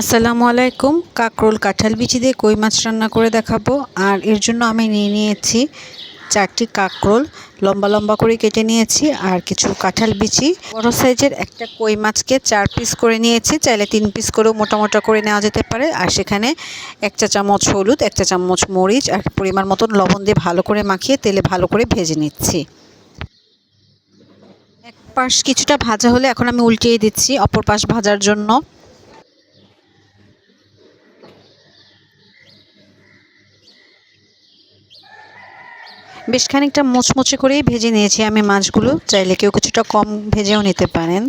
আসসালামু আলাইকুম। কাকরোল কাঁঠাল বিচি দিয়ে কই মাছ রান্না করে দেখাবো। আর এর জন্য আমি নিয়ে নিয়েছি চারটি কাকরোল। লম্বা লম্বা করে কেটে নিয়েছি আর কিছু কাঁঠাল বিচি। বড় সাইজের একটা কই মাছকে চার পিস করে নিয়েছি। চাইলে তিন পিস করেও মোটা মোটা করে নেওয়া যেতে পারে। আর সেখানে এক চা চামচ হলুদ, এক চা চামচ মরিচ আর পরিমাণ মতন লবণ দিয়ে ভালো করে মাখিয়ে তেলে ভালো করে ভেজে নিচ্ছি। এক পাশ কিছুটা ভাজা হলে এখন আমি উল্টিয়ে দিচ্ছি অপর পাশ ভাজার জন্য। বেশ খানিকটা মুচমুচে করেই ভেজে নিয়েছি আমি মাছগুলো। চাইলে কেউ কিছুটা কম ভেজেও নিতে পারেন।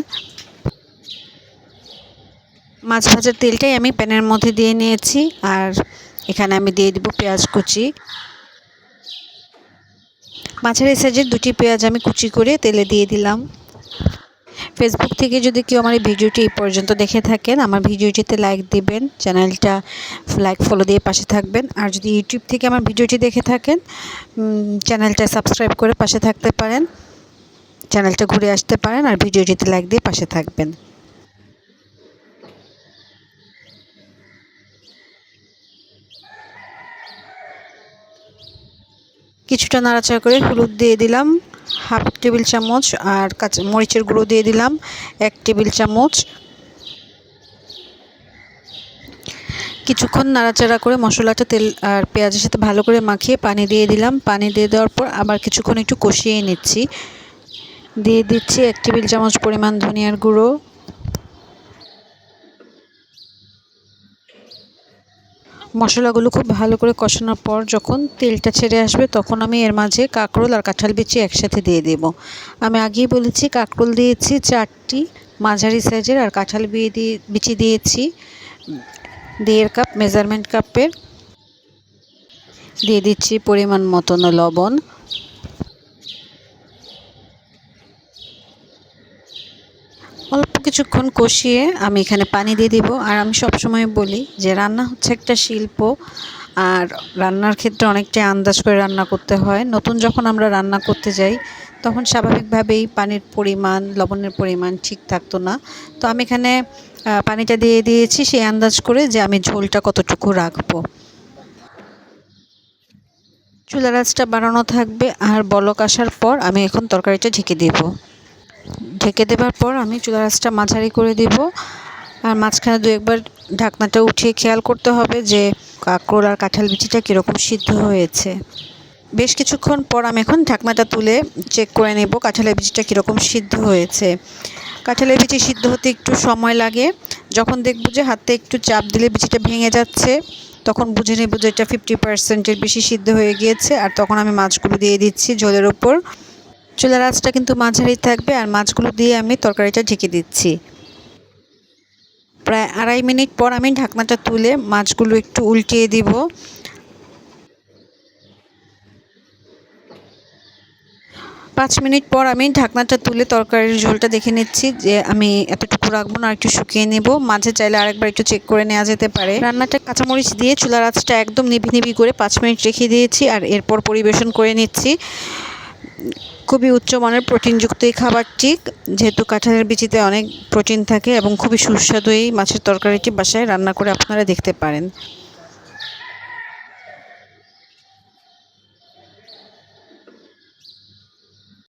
মাছ ভাজার তেলটাই আমি প্যানের মধ্যে দিয়ে নিয়েছি আর এখানে আমি দিয়ে দেবো পেঁয়াজ কুচি। মাছের এই সাইজের দুটি পেঁয়াজ আমি কুচি করে তেলে দিয়ে দিলাম। ফেসবুক থেকে যদি কেউ আমার এই ভিডিওটি এই পর্যন্ত দেখে থাকেন, আমার ভিডিওটিতে লাইক দিবেন, চ্যানেলটা লাইক ফলো দিয়ে পাশে থাকবেন। আর যদি ইউটিউব থেকে আমার ভিডিওটি দেখে থাকেন চ্যানেলটা সাবস্ক্রাইব করে পাশে থাকতে পারেন, চ্যানেলটা ঘুরে আসতে পারেন আর ভিডিওটিতে লাইক দিয়ে পাশে থাকবেন। কিছুটা নাড়াচাড়া করে হলুদ দিয়ে দিলাম। হাফ টেবিল চামচ আর কাঁচা মরিচের গুঁড়ো দিয়ে দিলাম, এক টেবিল চামচ। কিছুক্ষণ নাড়াচাড়া করে মশলাটা তেল আর পেঁয়াজের সাথে ভালো করে মাখিয়ে পানি দিয়ে দিলাম। পানি দিয়ে দেওয়ার পর আবার কিছুক্ষণ একটু কষিয়ে নিচ্ছি। দিয়ে দিচ্ছি এক টেবিল চামচ পরিমাণ ধনিয়ার গুঁড়ো। মশলাগুলো খুব ভালো করে কষানোর পর যখন তেলটা ছেড়ে আসবে, তখন আমি এর মাঝে কাঁকরোল আর কাঁঠাল বিচি একসাথে দিয়ে দেব। আমি আগেই বলেছি কাঁকরোল দিয়েছি চারটি, মাঝারি সাইজের আর কাঁঠাল বিয়ে দিয়ে, বিচি দিয়েছি। দেড় কাপ মেজারমেন্ট কাপের। দিয়ে দিচ্ছি পরিমাণ মতন লবণ। কিছুক্ষণ কষিয়ে আমি এখানে পানি দিয়ে দিব। আর আমি সবসময় বলি যে রান্না হচ্ছে একটা শিল্প, আর রান্নার ক্ষেত্রে অনেকটাই আন্দাজ করে রান্না করতে হয়। নতুন যখন আমরা রান্না করতে যাই, তখন স্বাভাবিকভাবেই পানির পরিমাণ, লবণের পরিমাণ ঠিক থাকতো না। তো আমি এখানে পানিটা দিয়ে দিয়েছি সেই আন্দাজ করে যে আমি ঝোলটা কতটুকু রাখব। চুলা রাজটা বাড়ানো থাকবে, আর বলক আসার পর আমি এখন তরকারিটা ঢেকে দেবো। ঢেকে দেবার পর আমি চুলা রাসটা মাঝারি করে দিব। আর মাঝখানে দু একবার ঢাকনাটা উঠিয়ে খেয়াল করতে হবে যে কাঁকরোল আর কাঁঠাল বিচিটা কীরকম সিদ্ধ হয়েছে। বেশ কিছুক্ষণ পর আমি এখন ঢাকনাটা তুলে চেক করে নেব কাঁঠালের বিচিটা কীরকম সিদ্ধ হয়েছে। কাঁঠালের বিচি সিদ্ধ হতে একটু সময় লাগে। যখন দেখব যে হাতে একটু চাপ দিলে বিচিটা ভেঙে যাচ্ছে, তখন বুঝে নেব যে এটা ফিফটি পার্সেন্টের বেশি সিদ্ধ হয়ে গিয়েছে। আর তখন আমি মাছগুলো দিয়ে দিচ্ছি ঝোলের ওপর। চুলার আঁচটা কিন্তু মাঝারি থাকবে আর মাছগুলো দিয়ে আমি তরকারিটা ঢেকে দিচ্ছি। প্রায় আড়াই মিনিট পর আমি ঢাকনাটা তুলে মাছগুলো একটু উল্টিয়ে দিব। পাঁচ মিনিট পর আমি ঢাকনাটা তুলে তরকারির ঝোলটা দেখে নিচ্ছি যে আমি এতটুকু রাখব না একটু শুকিয়ে নেব। মাঝে চাইলে আরেকবার একটু চেক করে নেওয়া যেতে পারে। রান্নাটা কাঁচামরিচ দিয়ে চুলার আঁচটা একদম নিভি নিভি করে পাঁচ মিনিট রেখে দিয়েছি আর এরপর পরিবেশন করে নিচ্ছি। খুবই উচ্চমানের প্রোটিনযুক্ত এই খাবারটি, যেহেতু কাঁঠালের বিচিতে অনেক প্রোটিন থাকে এবং খুবই সুস্বাদু এই মাছের তরকারিটি বাসায় রান্না করে আপনারা দেখতে পারেন।